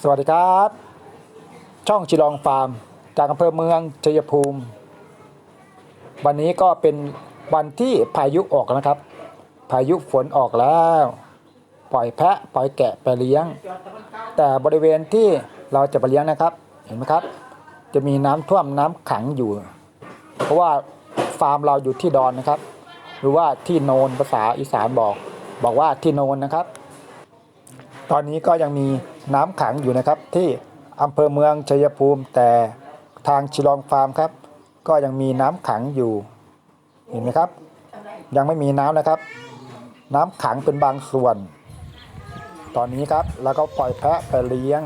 สวัสดีครับ ช่องชิลองฟาร์ม จากอำเภอเมืองชัยภูมิ วันนี้ก็เป็นวันที่พายุออกนะครับ พายุฝนออกแล้ว ปล่อยแพะปล่อยแกะไปเลี้ยง แต่บริเวณที่เราจะไปเลี้ยงนะครับ เห็นไหมครับ จะมีน้ำท่วมน้ำขังอยู่ เพราะว่าฟาร์มเราอยู่ที่ดอนนะครับ หรือว่าที่โนนภาษาอีสานบอก บอกว่าที่โนนนะครับ ตอนนี้ก็ยังมีน้ำขังอยู่นะครับ ที่อำเภอเมืองชัยภูมิ แต่ทางชิลองฟาร์มครับ ก็ยังมีน้ำขังอยู่ เห็นไหมครับ ยังไม่มีน้ำนะครับ น้ำขังเป็นบางส่วน ตอนนี้ครับแล้วก็ปล่อยแพะไปเลี้ยง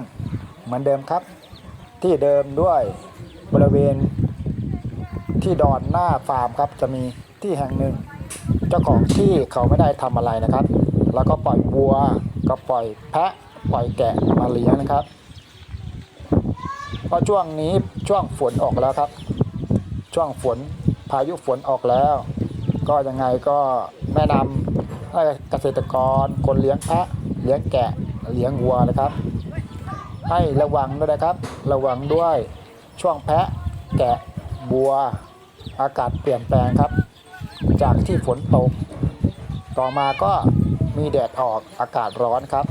เหมือนเดิมครับ ที่เดิมด้วยบริเวณที่ดอนหน้าฟาร์มครับจะมีที่แห่งหนึ่ง เจ้าของที่เขาไม่ได้ทำอะไรนะครับ แล้วก็ปล่อยวัว ก็ปล่อยแพะปล่อยแกะมาเลี้ยงนะครับเพราะช่วงนี้ช่วงฝนออกแล้วครับ ช่วงฝนพายุฝนออกแล้ว ก็ยังไงก็แนะนำให้เกษตรกรคนเลี้ยงแพะเลี้ยงแกะเลี้ยงวัวนะครับ ให้ระวังด้วยนะครับ ระวังด้วยช่วงแพะแกะบัวอากาศเปลี่ยนแปลงครับ จากที่ฝนตก ต่อมาก็ มีแดดออกอากาศร้อนครับ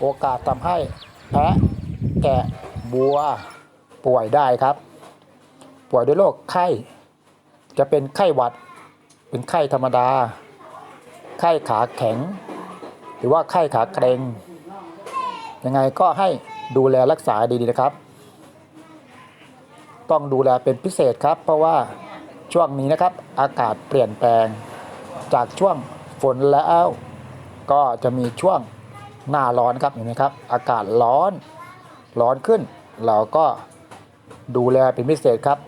โอกาสทำให้แพะแกะบัวป่วยได้ครับ ป่วยด้วยโรคไข้ จะเป็นไข้หวัด เป็นไข้ธรรมดา ไข้ขาแข็ง หรือว่าไข้ขาเกรงยังไงก็ให้ดูแลรักษาดีๆนะครับ ต้องดูแลเป็นพิเศษครับ เพราะว่าช่วงนี้นะครับอากาศเปลี่ยนแปลงจากช่วงฝนแล้ว ก็จะมีช่วงหน้าร้อนครับเห็นไหมครับ อากาศร้อนร้อนขึ้น เราก็ดูแลเป็นพิเศษครับ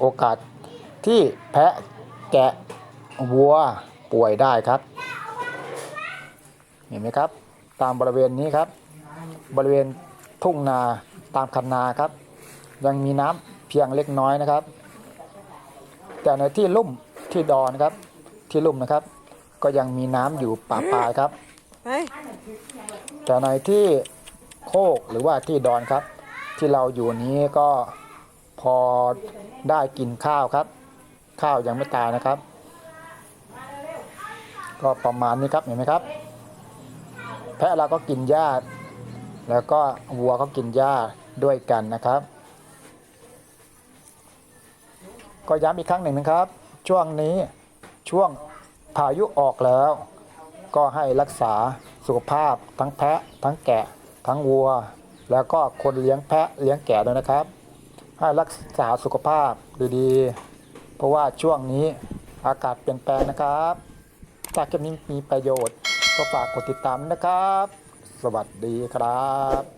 โอกาสที่แพะแกะวัวป่วยได้ครับ เห็นไหมครับ ตามบริเวณนี้ครับ บริเวณทุ่งนาตามคันนาครับ ยังมีน้ำเพียงเล็กน้อยนะครับ แต่ในที่ลุ่มที่ดอนครับที่ลุ่มนะครับ ก็ยังมีน้ำอยู่ป่าปลายครับ เฮ้ยแต่ในที่โคกหรือว่าที่ดอนครับ ที่เราอยู่นี้ก็พอได้กินข้าวครับ ข้าวยังไม่ตายนะครับ ก็ประมาณนี้ครับเห็นไหมครับ แพะเราก็กินหญ้าแล้วก็วัวก็กินหญ้าด้วยกันนะครับ ก็ย้ำอีกครั้งหนึ่งนะครับ ช่วงนี้ช่วงพายุออกแล้ว ก็ให้รักษาสุขภาพ ทั้งแพะ ทั้งแกะ ทั้งวัว แล้วก็คนเลี้ยงแพะเลี้ยงแกะด้วยนะครับ ให้รักษาสุขภาพดีๆ เพราะว่าช่วงนี้อากาศเปลี่ยนแปลงนะครับถ้าคลิปนี้มีประโยชน์ก็ฝากกดติดตามนะครับ สวัสดีครับ